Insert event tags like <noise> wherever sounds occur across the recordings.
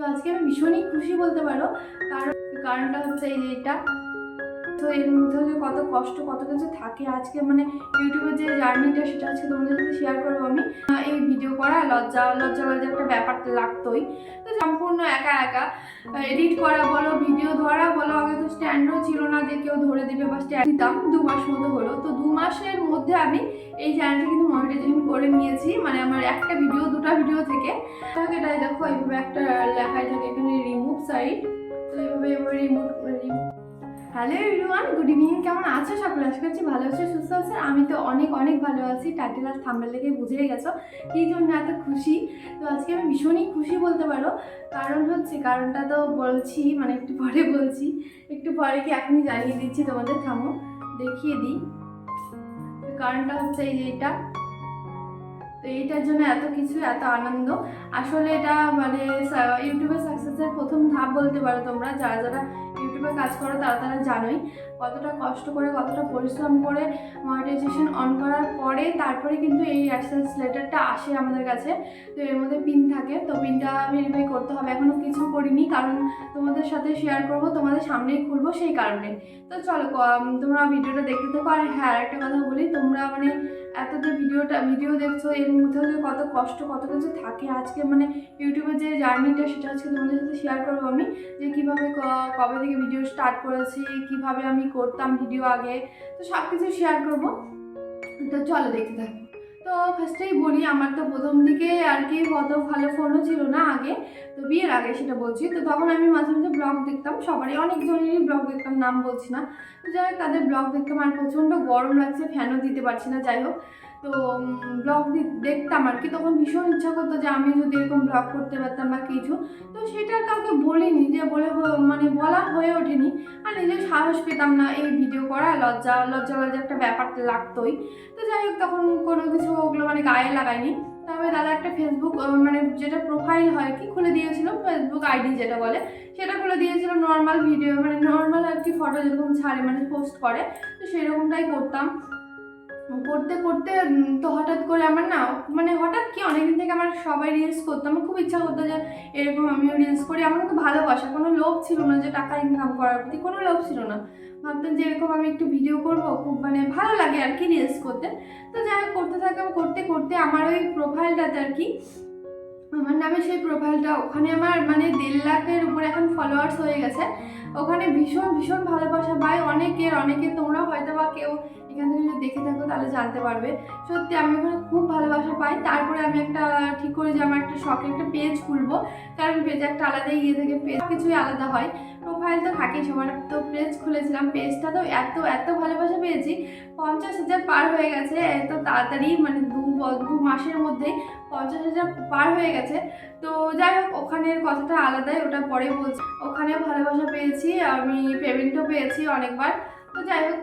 তো আজকে আমি ভীষণই খুশি বলতে পারো, কারণ কারণটা হচ্ছে এই যে এটা। তো এর মধ্যে যে কত কষ্ট, কত কিছু থাকে আজকে মানে ইউটিউবের যে জার্নিটা সেটা আজকে তোমাদের সাথে শেয়ার করব আমি। এই ভিডিও করা লজ্জা লজ্জা লজ্জা একটা ব্যাপার লাগতোই। তো সম্পূর্ণ একা একা এডিট করা বলো ভিডিও ধরা বলো, আগে তো স্ট্যান্ডও ছিল না যে কেউ ধরে দিবে বা স্ট্যান্ড দিতাম, দু মাস মতো হলো। তো দু মাসের মধ্যে আমি এই চ্যানেলটা কিন্তু মনিটাইজেশন করে নিয়েছি মানে আমার একটা ভিডিও দুটো ভিডিও থেকে। তাকে এটাই দেখো, এইভাবে একটা লেখাই থাকে, এখানে রিমুভ সাইট তো এইভাবে remove hello everyone good evening কেমন আছো সকলে? আশা করছি ভালো আছো, সুস্থ আছো। আমি তো অনেক অনেক ভালো আছি। টাইটেল আর থাম্বেল দেখে বুঝেই গেছো। কী জন্য এত খুশি। তো আজকে আমি ভীষণই খুশি বলতে পারো। কারণ হচ্ছে, কারণটা তো বলছি মানে একটু পরে বলছি। একটু পরে কি এখনই জানিয়ে দিচ্ছি তোমাদের, থামো, দেখিয়ে দিই। কারণটা হচ্ছে এই যে এটা। তো এইটার জন্য এত কিছু, এত আনন্দ। আসলে এটা মানে ইউটিউবে সাকসেসের প্রথম ধাপ বলতে পারো তোমরা। যারা যারা ইউটিউবে কাজ করো, তারা তারা জানোই। কতটা কষ্ট করে, কতটা পরিশ্রম করে মনিটাইজেশন অন করার পরে তারপরে কিন্তু এই অ্যাক্সেস লেটারটা আসে আমাদের কাছে। তো এর মধ্যে পিন থাকে। তো পিনটা ভেরিফাই করতে হবে। এখনও কিছু করিনি, কারণ তোমাদের সাথে শেয়ার করব, তোমাদের সামনেই খুলবো সেই কারণে। তো চলো তোমরা ভিডিওটা দেখতে থাকো। আর হ্যাঁ একটা কথা বলি, তোমরা মানে এত যে ভিডিওটা ভিডিও দেখছ, এর মধ্যেও যে কত কষ্ট, কত কিছু থাকে আজকে মানে ইউটিউবে যে জার্নিটা, সেটা আজকে তোমাদের সাথে শেয়ার করব আমি। যে কীভাবে কবে থেকে ভিডিও স্টার্ট করেছি, কীভাবে আমি করতাম ভিডিও আগে, তো সব কিছু শেয়ার করব। তো চলো দেখতে থাকো। তো ফার্স্টেই বলি, আমার তো প্রথম দিকে আর কি অত ভালো ফোনও ছিল না আগে, তো বিয়ের আগে সেটা বলছি। তো তখন আমি মাঝে মাঝে ব্লগ দেখতাম, সবারই, অনেকজনেরই ব্লগ দেখতাম, নাম বলছি না। তো যাই হোক, তাদের ব্লগ দেখতাম আর প্রচণ্ড গরম লাগছে ফ্যানও দিতে পারছি না, যাই হোক। তো ব্লগ দেখতাম আর কি। তখন ভীষণ ইচ্ছা করতো যে আমি যদি এরকম ব্লগ করতে পারতাম বা কিছু। তো সেটা কাউকে বলিনি যে বলে মানে বলা হয়ে ওঠেনি। আর নিজের সাহস পেতাম না এই ভিডিও করা। লজ্জা লজ্জা লজ্জা একটা ব্যাপার লাগতোই। তো যাই হোক, তখন কোনো কিছু ওগুলো মানে গায়ে লাগাইনি। তবে দাদা একটা ফেসবুক মানে যেটা প্রোফাইল হয় কি, খুলে দিয়েছিল। ফেসবুক আইডি যেটা বলে, সেটা খুলে দিয়েছিল নর্মাল ভিডিও মানে নর্মাল আর কি ফটো যেরকম ছাড়ে মানে পোস্ট করে, তো সেরকমটাই করতাম। করতে করতে তো হঠাৎ করে আমার না মানে হঠাৎ কি অনেকদিন থেকে আমার সবাই রিলস করতো। আমার খুব ইচ্ছা করতো যে এরকম আমিও রিলস করি। আমার কিন্তু ভালোবাসা, কোনো লোভ ছিল না যে টাকা ইনকাম করার প্রতি, কোনো লোভ ছিল না। ভাবতাম যে এরকম আমি একটু ভিডিও করব, খুব মানে ভালো লাগে আর কি রিলস করতে। তো যাই হোক, করতে থাকলাম করতে করতে আমার ওই প্রোফাইলটাতে আর কি, আমার নামে সেই প্রোফাইলটা ওখানে আমার মানে দেড় লাখের উপরে এখন ফলোয়ার্স হয়ে গেছে। ওখানে ভীষণ ভীষণ ভালোবাসা পাই অনেকের, অনেকে তোমরা হয়তো বা কেউ এখান থেকে যদি দেখে থাকো, তাহলে জানতে পারবে। সত্যি, আমি ওখানে খুব ভালোবাসা পাই। তারপরে আমি একটা, ঠিক করি যে আমার একটা শখে একটা পেজ খুলবো। কারণ পেজ একটা আলাদা ইয়ে থেকে পেজ কিছুই আলাদা হয়। প্রোফাইল তো থাকেই, সবার তো পেজ খুলেছিলাম। পেজটা তো এত এত ভালোবাসা পেয়েছি। পঞ্চাশ হাজার পার হয়ে গেছে, এত তাড়াতাড়ি মানে দু দু মাসের মধ্যেই পঞ্চাশ হাজার পার হয়ে গেছে। তো যাই হোক, ওখানের কথাটা আলাদাই, ওটা পরে বলছি। ওখানেও ভালোবাসা পেয়েছি, আমি পেমেন্টও পেয়েছি অনেকবার। তো যাই হোক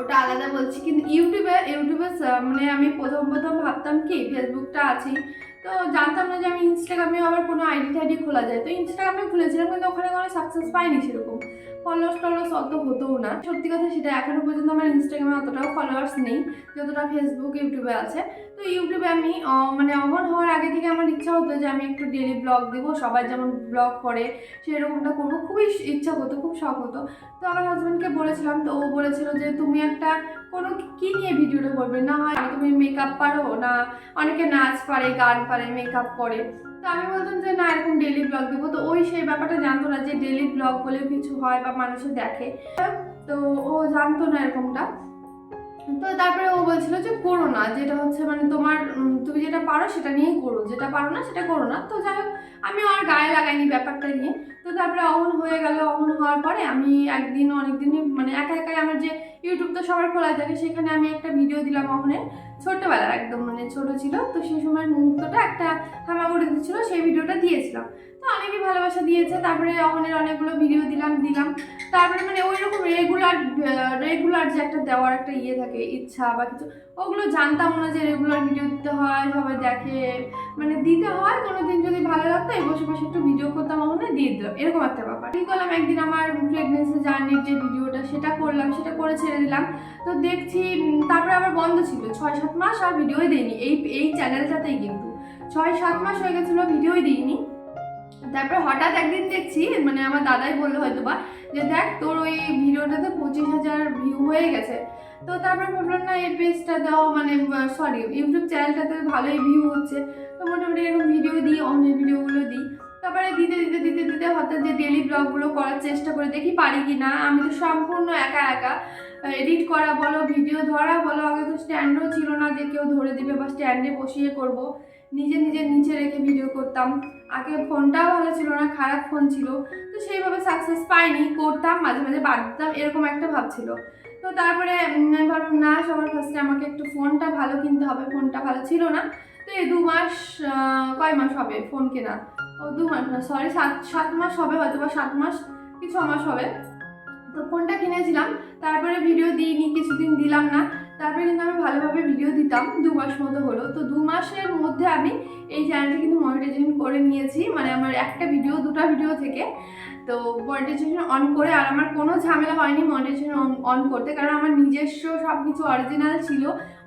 ওটা আলাদা বলছি, কিন্তু ইউটিউবে ইউটিউবে মানে আমি প্রথম প্রথম ভাবতাম কি, ফেসবুকটা আছেই। তো জানতাম না যে আমি ইনস্টাগ্রামে আবার কোনো আইডি টাইডি খোলা যায়। তো ইনস্টাগ্রামে খুলেছিলাম, কিন্তু ওখানে কোনো সাকসেস পাইনি সেরকম। ফলোয়ার্স টলোয়ার্স অত হতোও না। সত্যি কথা সেটা এখনও পর্যন্ত আমার ইনস্টাগ্রামে অতটাও ফলোয়ার্স নেই, যতটা ফেসবুক ইউটিউবে আছে। তো ইউটিউবে আমি মানে অমন হওয়ার আগে থেকে আমার ইচ্ছা হতো যে আমি একটু ডেলি ব্লগ দেবো, সবাই যেমন ব্লগ করে, সেরকমটা করব। খুবই ইচ্ছা হতো খুব শখ হতো। তো আমার হাজব্যান্ডকে বলেছিলাম, তো ও বলেছিল যে তুমি একটা কোনো কি নিয়ে ভিডিওটা করবে? না হয় তুমি মেকআপ পারো, না অনেকে নাচ পারে, গান পারে মেকআপ করে। তো আমি বলতাম যে, না, এরকম ডেলি ব্লগ দেবো। তো ওই সেই ব্যাপারটা জানতো না যে ডেলি ব্লগ বলে কিছু হয় বা মানুষে দেখে। তো ও জানতো না এরকমটা। তো তারপরে ও বলছিল যে করো না, যেটা হচ্ছে মানে তোমার তুমি যেটা পারো সেটা নিয়েই করো, যেটা পারো না সেটা করো না। তো যাই হোক, আমি আমার গায়ে লাগাইনি ব্যাপারটা নিয়ে। তো তারপরে অহন হয়ে গেল অহন হওয়ার পরে আমি একদিন অনেকদিনই মানে একা একাই আমার যে ইউটিউব তো সবার খোলা থাকে, সেখানে আমি একটা ভিডিও দিলাম অহনের ছোট্টবেলার একদম মানে ছোট ছিল, তো সেই সময় মুহূর্তটা একটা হামাগুড়ি দিচ্ছিল সেই ভিডিওটা দিয়েছিলাম। তো অনেকে ভালোবাসা দিয়েছে, তারপরে অহনের অনেকগুলো ভিডিও দিলাম দিলাম। তারপরে মানে ওই রকম রেগুলার রেগুলার যে একটা দেওয়ার একটা ইয়ে থাকে, ইচ্ছা বা কিছু, ওগুলো জানতাম না যে রেগুলার ভিডিও দিতে হয়, সবাই দেখে মানে দিতে হয় কোনো দিন যদি ভালো লাগতো, এই বসে বসে একটু ভিডিও করতাম ওখানে দিয়ে দিলাম এরকম একটা ব্যাপার। কি করলাম একদিন আমার প্রেগনেন্সি জার্নির যে ভিডিওটা সেটা করলাম, সেটা করে ছেড়ে দিলাম। তো দেখছি তারপরে আবার বন্ধ ছিল, ছয় সাত মাস আর ভিডিওই দিইনি। এই এই চ্যানেলটাতেই কিন্তু। ছয় সাত মাস হয়ে গেছিল ভিডিওই দিইনি। তারপরে হঠাৎ একদিন দেখছি মানে আমার দাদাই বলল হয়তো বা যে দেখ তোর ওই ভিডিওটাতে পঁচিশ হাজার ভিউ হয়ে গেছে। তো তারপরে ভাবলাম, না, এই পেজটা দাও মানে সরি ইউটিউব চ্যানেলটাতে ভালোই ভিউ হচ্ছে। তো মোটামুটি এরকম ভিডিও দিই, অন্য ভিডিওগুলো দিই। তারপরে দিতে দিতে দিতে দিতে হঠাৎ যে ডেলি ব্লগগুলো করার চেষ্টা করে দেখি, পারি কি না? আমি তো সম্পূর্ণ একা একা এডিট করা বলো ভিডিও ধরা বলো, আগে তো স্ট্যান্ডও ছিল না যে কেউ ধরে দিবে বা স্ট্যান্ডে বসিয়ে করব। নিজে নিজে নিচে রেখে ভিডিও করতাম। আগে ফোনটাও ভালো ছিল না, খারাপ ফোন ছিল। তো সেইভাবে সাকসেস পাইনি, করতাম, মাঝে মাঝে বাদ দিতাম এরকম একটা ভাব ছিল। তো তারপরে ভাবলাম, না, সবার ফার্স্টে আমাকে একটু ফোনটা ভালো কিনতে হবে। ফোনটা ভালো ছিল না। তো এই দু মাস কয় মাস হবে ফোন কেনা ও, দু মাস, না সরি সাত সাত মাস হবে, হয়তো বা সাত মাস কি ছ মাস হবে। তো ফোনটা কিনেছিলাম, তারপরে ভিডিও দিইনি, কিছুদিন দিলাম না। তারপরে কিন্তু আমি ভালোভাবে ভিডিও দিতাম, দু মাস মতো হলো। তো দু মাসের মধ্যে আমি এই চ্যানেলটি কিন্তু মনিটাইজেশন করে নিয়েছি। মানে আমার একটা ভিডিও দুটা ভিডিও থেকে। তো মনিটাইজেশন অন করে আর আমার কোনো ঝামেলা হয়নি মনিটাইজেশন অন করতে। কারণ আমার নিজস্ব সব কিছু অরিজিনাল ছিল।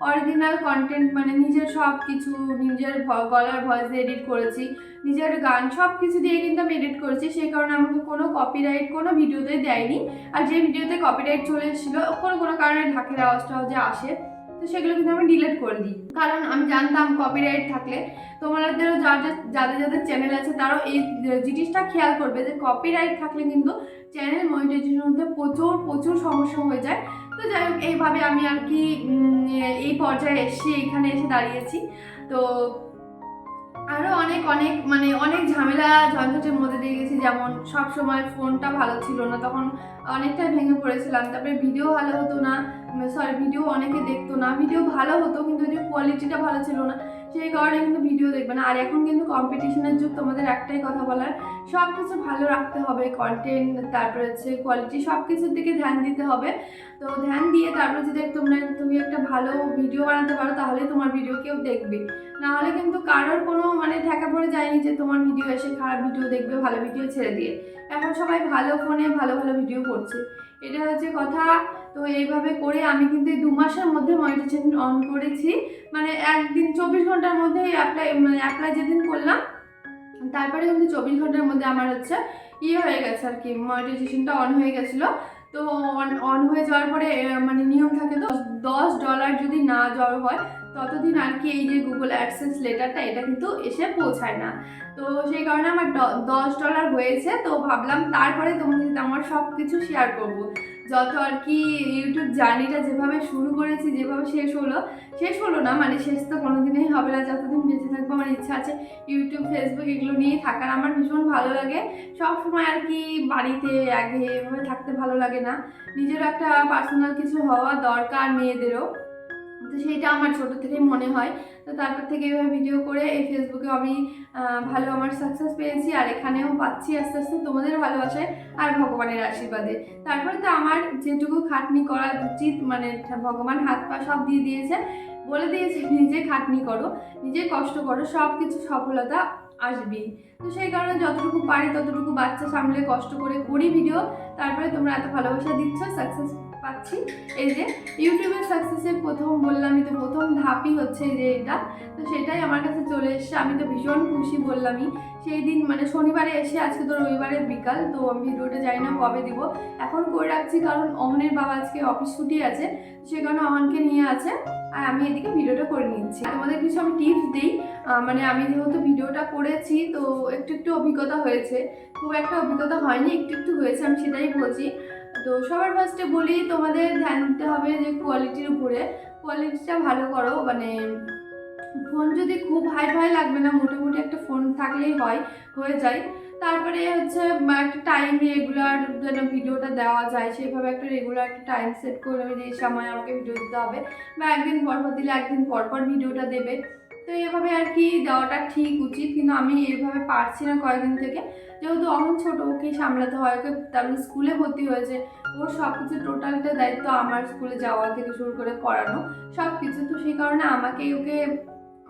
অরিজিনাল কন্টেন্ট মানে নিজের সব কিছু নিজের গলার ভয়েস এডিট করেছি। নিজের গান সব কিছু দিয়ে কিন্তু আমি এডিট করেছি। সেই কারণে আমাকে কোনো কপিরাইট কোনো ভিডিওতে দেয়নি। আর যে ভিডিওতে কপিরাইট চলে এসেছিল, কোনো কোনো কারণে ঢাকের আওয়াজটাও যে আসে। তো সেগুলো কিন্তু আমি ডিলিট করে দিই। কারণ আমি জানতাম কপিরাইট থাকলে তোমাদেরও যার যাদের যাদের চ্যানেল আছে তারাও এই জিনিসটা খেয়াল করবে যে কপিরাইট থাকলে কিন্তু চ্যানেল মনিটাইজেশন মধ্যে প্রচুর প্রচুর সমস্যা হয়ে যায়। তো যাই হোক, এইভাবে আমি আর কি এই পর্যায়ে এসে এখানে এসে দাঁড়িয়েছি। তো আরও অনেক অনেক মানে অনেক ঝামেলা ঝঞ্ঝটের মধ্যে দিয়ে গেছি। যেমন সব সময় ফোনটা ভালো ছিল না, তখন অনেকটা ভেঙে পড়েছিলাম। তারপরে ভিডিও ভালো হতো না সরি ভিডিও অনেকে দেখতো না। ভিডিও ভালো হতো, কিন্তু কোয়ালিটিটা ভালো ছিল না। সেই কারণে কিন্তু ভিডিও দেখবে না। আর এখন কিন্তু কম্পিটিশনের যুগ, তোমাদের একটাই কথা বলার সব কিছু ভালো রাখতে হবে কন্টেন্ট তারপরে হচ্ছে কোয়ালিটি সব কিছুর দিকে ধ্যান দিতে হবে। তো ধ্যান দিয়ে তারপরে যদি তোমরা, তুমি একটা ভালো ভিডিও বানাতে পারো, তাহলে তোমার ভিডিও কেউ দেখবে। না হলে কিন্তু কারোর কোনো মানে ঠেকা পড়ে যায়নি যে তোমার ভিডিও এসে খারাপ ভিডিও দেখবে, ভালো ভিডিও ছেড়ে দিয়ে। এখন সবাই ভালো ফোনে ভালো ভালো ভিডিও করছে। এটা হচ্ছে কথা। তো এইভাবে করে আমি কিন্তু দু মাসের মধ্যে মনিটাইজেশন অন করেছি। মানে একদিন চব্বিশ ঘণ্টার মধ্যে অ্যাপ্লাই মানে অ্যাপ্লাই যেদিন করলাম, তারপরে কিন্তু চব্বিশ ঘণ্টার মধ্যে আমার হচ্ছে ইয়ে হয়ে গেছে আর কি মনিটাইজেশনটা অন হয়ে গেছিল। তো অন অন হয়ে যাওয়ার পরে মানে নিয়ম থাকে তো, দশ ডলার যদি না জড়ো হয়, ততদিন আর কি এই যে গুগল অ্যাডসেন্স লেটারটা এটা কিন্তু এসে পৌঁছায় না। তো সেই কারণে আমার দশ ডলার হয়েছে, তো ভাবলাম তারপরে তোমার সাথে আমার সব কিছু শেয়ার করব। যত আর কি ইউটিউব জার্নিটা যেভাবে শুরু করেছি, যেভাবে শেষ হলো শেষ হলো না মানে শেষ তো কোনোদিনই হবে না, যতদিন বেঁচে থাকব, আমার ইচ্ছা আছে ইউটিউব ফেসবুক এগুলো নিয়ে থাকার। আমার ভীষণ ভালো লাগে। সব সময় আর কি বাড়িতে আগে এভাবে থাকতে ভালো লাগে না। নিজের একটা পার্সোনাল কিছু হওয়া দরকার মেয়েদেরও। তো সেইটা আমার ছোটো থেকেই মনে হয়। তো তারপর থেকে এভাবে ভিডিও করে এই ফেসবুকে আমি ভালো আমার সাকসেস পেয়েছি আর এখানেও পাচ্ছি আস্তে আস্তে তোমাদের ভালোবাসায় আর ভগবানের আশীর্বাদে। তারপরে তো আমার যেটুকু খাটনি করা উচিত মানে ভগবান হাত পা সব দিয়ে দিয়েছে, বলে দিয়েছে <laughs> নিজে খাটনি করো, নিজে কষ্ট করো, সব কিছু সফলতা আসবেই। তো সেই কারণে যতটুকু পারি ততটুকু বাচ্চা সামলে কষ্ট করে করি ভিডিও তারপরে তোমরা এত ভালোবাসা দিচ্ছ সাকসেস পাচ্ছি। এই যে ইউটিউবের সাকসেসের প্রথম বললামই তো, প্রথম ধাপই হচ্ছে যে এটা। তো সেটাই আমার কাছে চলে এসছে। আমি তো ভীষণ খুশি বললামই। সেই দিন মানে শনিবারে এসে আজকে তো রবিবারের বিকাল, তো আমি ভিডিওটা জানি না কবে দিব। এখন করে রাখছি কারণ অহনের বাবা আজকে অফিস ছুটি আছে, সে কারণে অহনকে নিয়ে আছে। আর আমি এদিকে ভিডিওটা করে নিচ্ছি। তোমাদের কিছু আমি টিপস দিই। মানে আমি যেহেতু ভিডিওটা করেছি, তো একটু একটু অভিজ্ঞতা হয়েছে। খুব একটা অভিজ্ঞতা হয়নি, একটু একটু হয়েছে, আমি সেটাই বলছি। তো সবার ফার্স্টে বলি, তোমাদের ধ্যান দিতে হবে যে কোয়ালিটির উপরে। কোয়ালিটিটা ভালো করো মানে ফোন যদি খুব হাই ফাই লাগবে না, মোটামুটি একটা ফোন থাকলেই হয়, হয়ে যায়। তারপরে হচ্ছে একটা টাইম রেগুলার যেন ভিডিওটা দেওয়া যায়, সেভাবে একটা রেগুলার একটা টাইম সেট করে যে সময় আমাকে ভিডিও দিতে হবে। বা একদিন পর পর দিলে একদিন পর পর ভিডিওটা দেবে। তো এভাবে আর কি দেওয়াটা ঠিক উচিত, কিন্তু আমি এভাবে পারছি না কয়েকদিন থেকে। যেহেতু অমন ছোটো, ওকে সামলাতে হয়, ওকে তারপরে স্কুলে ভর্তি হয়েছে। ওর সব কিছু টোটালটা দায়িত্ব আমার স্কুলে যাওয়া থেকে শুরু করে পড়ানো সব কিছু তো সেই কারণে আমাকেই ওকে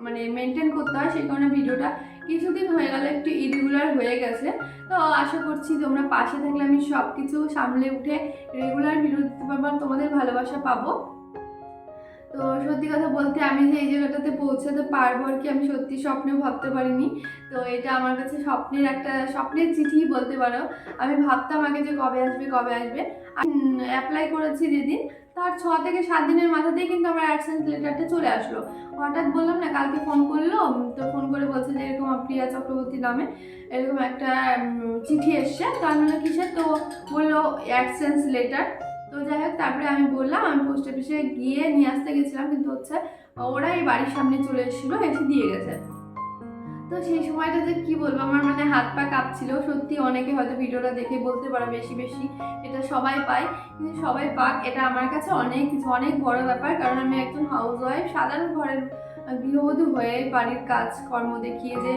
মানে মেনটেন করতে হয়, সেই কারণে ভিডিওটা কিছুদিন হয়ে গেলে, একটু ইরেগুলার হয়ে গেছে। তো আশা করছি তোমরা পাশে থাকলে আমি সব কিছু সামলে উঠে রেগুলার ভিডিও দিতে পারব তোমাদের ভালোবাসা পাবো। তো সত্যি কথা বলতে আমি যে এই জায়গাটাতে পৌঁছাতে পারব আর কি, আমি সত্যি স্বপ্নেও ভাবতে পারিনি। তো এটা আমার কাছে স্বপ্নের একটা, স্বপ্নের চিঠি বলতে পারো। আমি ভাবতাম আগে যে কবে আসবে কবে আসবে। অ্যাপ্লাই করেছি যেদিন, তার ছ থেকে সাত দিনের মাথাতেই কিন্তু আমার অ্যাডসেন্স লেটারটা চলে আসলো। হঠাৎ বললাম, না, কালকে ফোন করল। তো ফোন করে বলছে যে, এরকম প্রিয়া চক্রবর্তী নামে এরকম একটা চিঠি এসছে। তার বললাম কিসের তো বলল অ্যাডসেন্স লেটার তো যাই হোক, তারপরে আমি বললাম, আমি পোস্ট অফিসে গিয়ে নিয়ে আসতে গেছিলাম, কিন্তু হচ্ছে ওরা এই বাড়ির সামনে চলে এসেছিল, এসে দিয়ে গেছে। তো সেই সময়টাতে কি বলব, আমার মানে হাত পা কাঁপছিল। সত্যি অনেকে হয়তো ভিডিওটা দেখে বলতে পারো বেশি বেশি, এটা সবাই পায়। কিন্তু সবাই পাক, এটা আমার কাছে অনেক কিছু, অনেক বড় ব্যাপার। কারণ আমি একজন হাউস ওয়াইফ সাধারণ ঘরের গৃহবধূ হয়ে বাড়ির কাজ কর্ম দেখিয়ে যে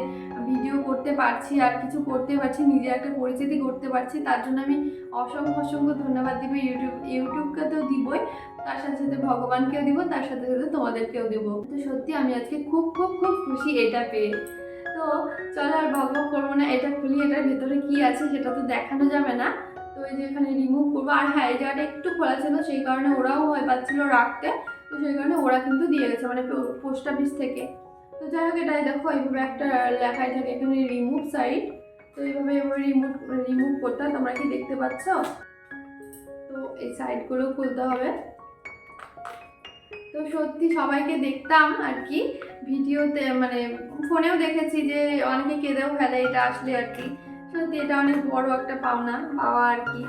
ভিডিও করতে পারছি, আর কিছু করতে পারছি, নিজের একটা পরিচিতি করতে পারছি, তার জন্য আমি অসংখ্য অসংখ্য ধন্যবাদ দিব ইউটিউব ইউটিউবকে তো দিবই, তার সাথে সাথে ভগবানকেও দিব, তার সাথে সাথে তোমাদেরকেও দিব। তো সত্যি আমি আজকে খুব খুব খুব খুশি এটা পেয়ে। তো চলো আর ভগ করব না, এটা খুলি, এটার ভেতরে কি আছে সেটা তো দেখানো যাবে না। তো এই যে এখানে রিমুভ করব, আর হ্যাঁ এই জায়গাটা একটু খোলা ছিল, সেই কারণে ওরাও ভয় পাচ্ছিল রাখতে, তো সেই কারণে ওরা কিন্তু দিয়ে গেছে মানে পোস্ট অফিস থেকে। তো যাই হোক, এটাই দেখো, এইভাবে একটা লেখাই থাকে এখানে রিমুভ সাইড তো এইভাবে এভাবে রিমুভ রিমুভ করতে তোমরা কি দেখতে পাচ্ছ? তো এই সাইডগুলো খুলতে হবে। তো সত্যি সবাইকে দেখতাম আর কি, ভিডিওতে মানে ফোনেও দেখেছি যে অনেকে কেঁদেও ফেলে এটা আসলে আর কি। সত্যি এটা অনেক বড় একটা পাওনা, পাওয়া আর কি।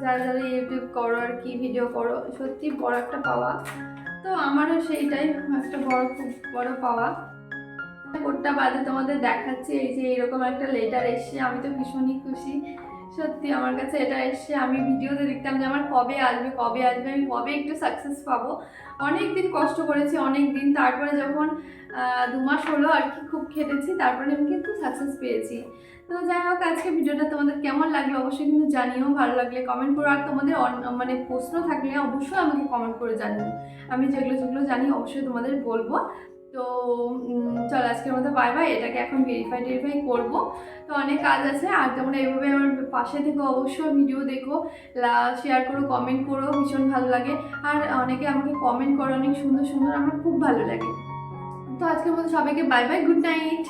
যারা যারা ইউটিউব করো আর কি ভিডিও করো, সত্যি বড় একটা পাওয়া। তো আমারও সেইটাই একটা বড়, খুব বড় পাওয়া। কোটটা বাদে তোমাদের দেখাচ্ছি, এই যে এরকম একটা লেটার এসছে, আমি তো ভীষণই খুশি। সত্যি আমার কাছে এটা এসছে, আমি ভিডিওতে দেখতাম যে আমার কবে আসবে কবে আসবে, আমি কবে একটু সাকসেস পাবো। অনেক দিন কষ্ট করেছি অনেক দিন তারপরে যখন দু মাস হলো আর কি খুব খেটেছি, তারপরে আমি কিন্তু সাকসেস পেয়েছি। তো যাই হোক, আজকে ভিডিওটা তোমাদের কেমন লাগল অবশ্যই কিন্তু জানিও, ভালো লাগলে কমেন্ট করো, আর তোমাদের মানে প্রশ্ন থাকলে অবশ্যই আমাকে কমেন্ট করে জানিও। আমি যেগুলো যেগুলো জানি অবশ্যই তোমাদের বলব। তো চল আজকের মতো বাই বাই এটাকে এখন ভেরিফাই টেরিফাই করব। তো অনেক কাজ আছে, আর তোমরা এভাবে আমার পাশে থেকে, অবশ্যই ভিডিও দেখো শেয়ার করো কমেন্ট করো, ভীষণ ভালো লাগে। আর অনেকে আমাকে কমেন্ট করো, অনেক সুন্দর সুন্দর, আমার খুব ভালো লাগে। তো আজকের মতো সবাইকে বাই বাই গুড নাইট